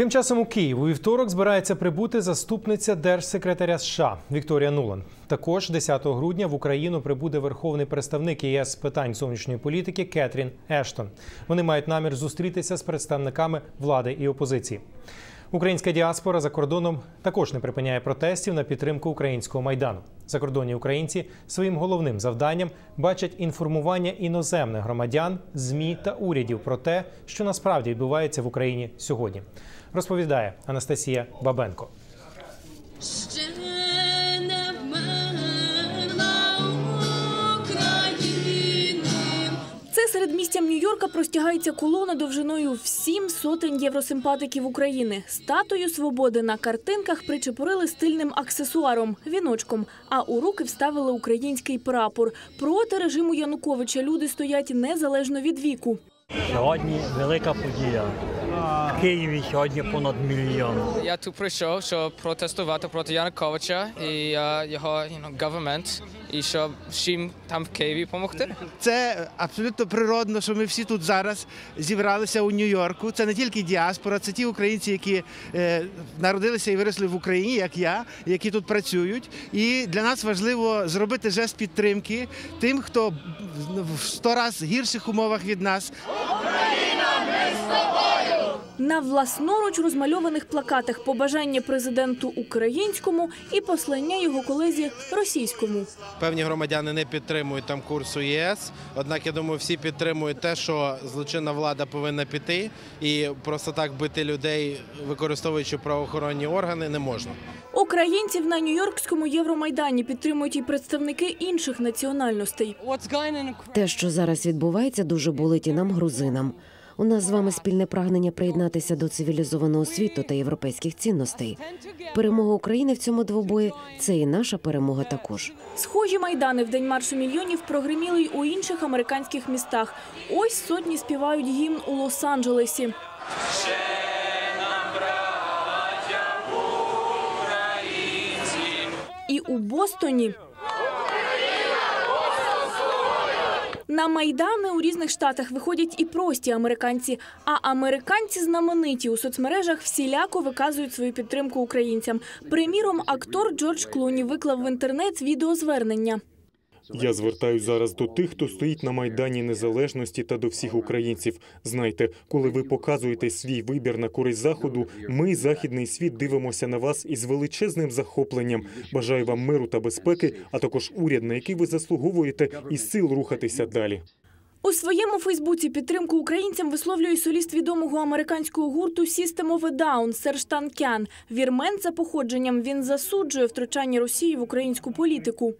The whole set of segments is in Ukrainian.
Тим часом у Київ у вівторок збирається прибути заступниця держсекретаря США Вікторія Нулан. Також 10 грудня в Україну прибуде верховний представник ЄС з питань зовнішньої політики Кетрін Ештон. Вони мають намір зустрітися з представниками влади і опозиції. Українська діаспора за кордоном також не припиняє протестів на підтримку українського майдану. Закордонні українці своїм головним завданням бачать інформування іноземних громадян, змі та урядів про те, що насправді відбувається в Україні сьогодні. Розповідає Анастасія Бабенко. Простягається колона довжиною в сім сотень євросимпатиків України. Статую свободи на картинках причепурили стильним аксесуаром віночком, а у руки вставили український прапор. Проти режиму Януковича люди стоять незалежно від віку. Сьогодні велика подія. В Києві сьогодні понад мільйон. Я тут прийшов, щоб протестувати проти Януковича і е, його you know, government, і щоб всім там в Києві допомогти. Це абсолютно природно, що ми всі тут зараз зібралися у Нью-Йорку. Це не тільки діаспора, це ті українці, які е, народилися і виросли в Україні, як я, які тут працюють. І для нас важливо зробити жест підтримки тим, хто в сто раз гірших умовах від нас. Україна ми з тобою! На власноруч розмальованих плакатах побажання президенту українському і послання його колезі російському. Певні громадяни не підтримують там курсу ЄС. Однак я думаю, всі підтримують те, що злочинна влада повинна піти, і просто так бити людей, використовуючи правоохоронні органи, не можна. Українців на Нью-Йоркському Євромайдані підтримують і представники інших національностей. Те, що зараз відбувається, дуже болить і нам, грузинам. У нас з вами спільне прагнення приєднатися до цивілізованого світу та європейських цінностей. Перемога України в цьому двобої це і наша перемога також. Схожі майдани в день маршу мільйонів прогреміли й у інших американських містах. Ось сотні співають гімн у Лос-Анджелесі. І у Бостоні. На майдани у різних штатах виходять і прості американці. А американці знамениті у соцмережах всіляко виказують свою підтримку українцям. Приміром, актор Джордж Клуні виклав в інтернет відеозвернення. Я звертаюсь зараз до тих, хто стоїть на майдані незалежності та до всіх українців. Знайте, коли ви показуєте свій вибір на користь заходу, ми, західний світ, дивимося на вас із величезним захопленням. Бажаю вам миру та безпеки, а також уряд, на який ви заслуговуєте, і сил рухатися далі. У своєму Фейсбуці підтримку українцям висловлює соліст відомого американського гурту System of a Down Серж Танкян. Вірмен за походженням він засуджує втручання Росії в українську політику.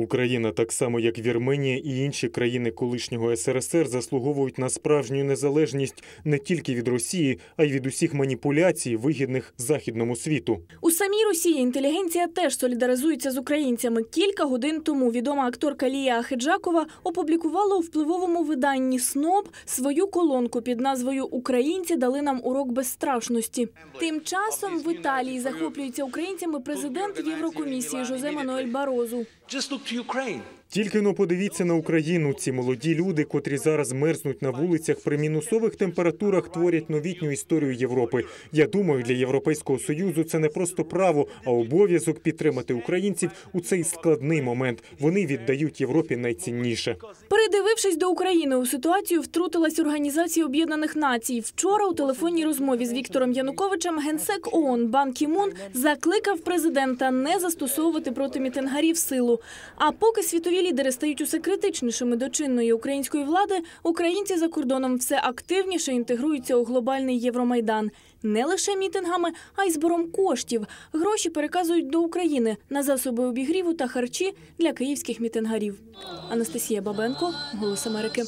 Україна, так само як Вірменія і інші країни колишнього СРСР, заслуговують на справжню незалежність не тільки від Росії, а й від усіх маніпуляцій, вигідних західному світу. У самій Росії інтелігенція теж солідаризується з українцями. Кілька годин тому відома акторка Лія Ахеджакова опублікувала у впливовому виданні СНОБ свою колонку під назвою Українці дали нам урок безстрашності. Тим часом в Італії захоплюється українцями президент Єврокомісії Жозе Мануель Барозу. Тільки но подивіться на Україну. Ці молоді люди, котрі зараз мерзнуть на вулицях при мінусових температурах, творять новітню історію Європи. Я думаю, для Європейського союзу це не просто право, а обов'язок підтримати українців у цей складний момент. Вони віддають Європі найцінніше. Передивившись до України, у ситуацію втрутилась Організація Об'єднаних Націй. Вчора у телефонній розмові з Віктором Януковичем генсек ООН Бан Кі Мун закликав президента не застосовувати проти мітингарів силу. А поки світові лідери стають усе критичнішими до чинної української влади, українці за кордоном все активніше інтегруються у глобальний Євромайдан. Не лише мітингами, а й збором коштів. Гроші переказують до України на засоби обігріву та харчі для київських мітингарів. Анастасія Бабенко, Голос Америки.